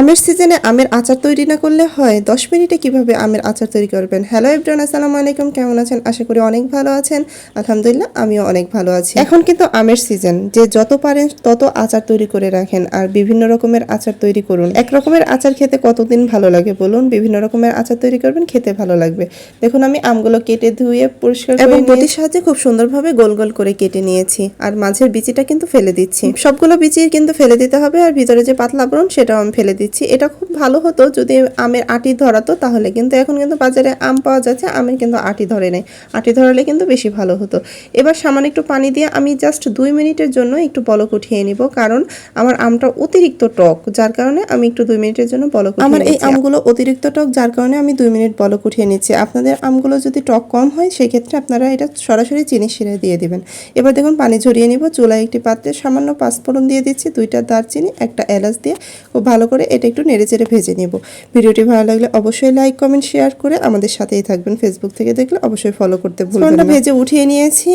আমের সিজনে আমের আচার তৈরি না করলে হয়? দশ মিনিটে কীভাবে আমের আচার তৈরি করবেন? হ্যালো এভরিওয়ান আসসালামু আলাইকুম। কেমন আছেন? আশা করি অনেক ভালো আছেন। আলহামদুলিল্লাহ আমিও অনেক ভালো আছি। এখন কিন্তু আমের সিজন। যে যত পারেন তত আচার তৈরি করে রাখেন আর বিভিন্ন রকমের আচার তৈরি করুন। এক রকমের আচার খেতে কতদিন ভালো লাগে বলুন? বিভিন্ন রকমের আচার তৈরি করবেন খেতে ভালো লাগবে। দেখুন আমি আমগুলো কেটে ধুয়ে পরিষ্কার করে এবং বটির সাহায্যে খুব সুন্দরভাবে গোল গোল করে কেটে নিয়েছি। আর মাঝের বিচিটা কিন্তু ফেলে দিচ্ছি। সবগুলো বিচি কিন্তু ফেলে দিতে হবে আর ভিতরে যে পাতলা আবরণ সেটাও আমি ফেলে দিচ্ছি। এটা খুব ভালো হতো। যদি আমের আটি ধরাতো তাহলে কিন্তু এখন কিন্তু বাজারে আম পাওয়া যাচ্ছে আমের কিন্তু আটি ধরে নেই। আটি ধরালে কিন্তু বেশি ভালো হতো। এবার সামান্য একটু পানি দিয়ে আমি জাস্ট দুই মিনিটের জন্য একটু বলক উঠিয়ে নিব কারণ আমার আমটা অতিরিক্ত টক যার কারণে আমি একটু দুই মিনিটের জন্য বলক আমার এই আমগুলো অতিরিক্ত টক যার কারণে আমি দুই মিনিট বলক উঠিয়ে নিচ্ছি। আপনাদের আমগুলো যদি টক কম হয় সেক্ষেত্রে আপনারা এটা সরাসরি চিনি শিরে দিয়ে দিবেন। এবার দেখুন পানি ঝরিয়ে নিব। চুলায় একটি পাত্রে সামান্য পাঁচফোড়ন দিয়ে দিচ্ছি দুইটা দারচিনি একটা এলাচ দিয়ে খুব ভালো করে এটা একটু নেড়ে চেড়ে ভেজে নেব। ভিডিওটি ভালো লাগলে অবশ্যই লাইক কমেন্ট শেয়ার করে আমাদের সাথেই থাকবেন। ফেসবুক থেকে দেখলে অবশ্যই ফলো করতে ভুলবেন না। ভেজে উঠিয়ে নিয়েছি।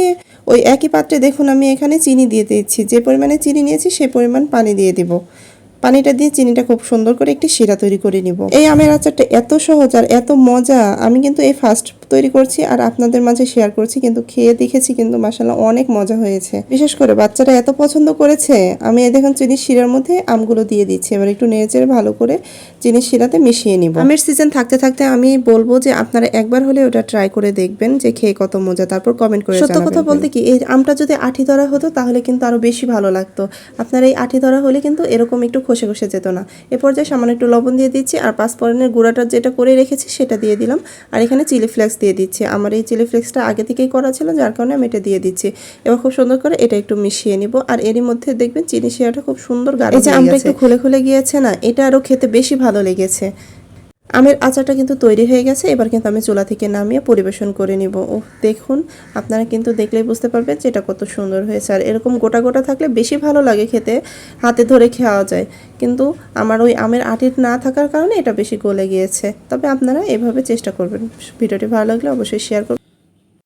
ওই একই পাত্রে দেখুন আমি এখানে চিনি দিয়ে দিচ্ছি। যে পরিমাণে চিনি নিয়েছি সেই পরিমাণ পানি দিয়ে দিব। পানিটা দিয়ে চিনিটা খুব সুন্দর করে একটি শিরা তৈরি করে নিব। এই আমের আচারটা এত সহজ আর এত মজা আমি কিন্তু এই ফার্স্ট তৈরি করছি আর আপনাদের মাঝে শেয়ার করছি কিন্তু খেয়ে দেখেছি কিন্তু মাসাল্লাহ অনেক মজা হয়েছে। বিশেষ করে বাচ্চারা এত পছন্দ করেছে আমি এই দেখুন চিনির শিরার মধ্যে আমগুলো দিয়ে দিচ্ছি। এবার একটু নেড়েচেড়ে ভালো করে চিনির শিরাতে মিশিয়ে নিব। আমের সিজন থাকতে থাকতে আমি বলব যে আপনারা একবার হলে ওটা ট্রাই করে দেখবেন যে খেয়ে কত মজা তারপর কমেন্ট করে সত্য কথা বলতে কি এই আমটা যদি আঠি ধরা হতো তাহলে কিন্তু আরও বেশি ভালো লাগতো। আপনার এই আঠি ধরা হলে কিন্তু এরকম একটু খসে খসে যেত না। এ পর্যায়ে সামান্য একটু লবণ দিয়ে দিচ্ছি আর পাঁচফোড়নের গুঁড়াটা যেটা করে রেখেছি সেটা দিয়ে দিলাম। আর এখানে চিলি ফ্লেক্স দিয়ে দিচ্ছি। আমার এই চিলি ফ্লেক্সটা আগে থেকেই করা ছিল যার কারণে আমি এটা দিয়ে দিচ্ছি। এবার খুব সুন্দর করে এটা একটু মিশিয়ে নিব। আর এরই মধ্যে দেখবেন চিনি শিরাটা খুব সুন্দর গাড়ি এই যে আমটা একটু খুলে খুলে গিয়েছে না এটা আরও খেতে বেশি ভালো লেগেছে। আমের আচারটা কিন্তু তৈরি হয়ে গেছে, এবার কিন্তু আমি চুলা থেকে নামিয়ে পরিবেশন করে নিব। ও দেখুন, আপনারা কিন্তু দেখলেই বুঝতে পারবেন যে এটা কত সুন্দর হয়েছে। আর এরকম গোটা গোটা থাকলে বেশি ভালো লাগে খেতে, হাতে ধরে খাওয়া যায়। কিন্তু আমার ওই আমের আটির না থাকার কারণে এটা বেশি গলে গিয়েছে। তবে আপনারা এভাবে চেষ্টা করবেন। ভিডিওটি ভালো লাগলে অবশ্যই শেয়ার করবেন।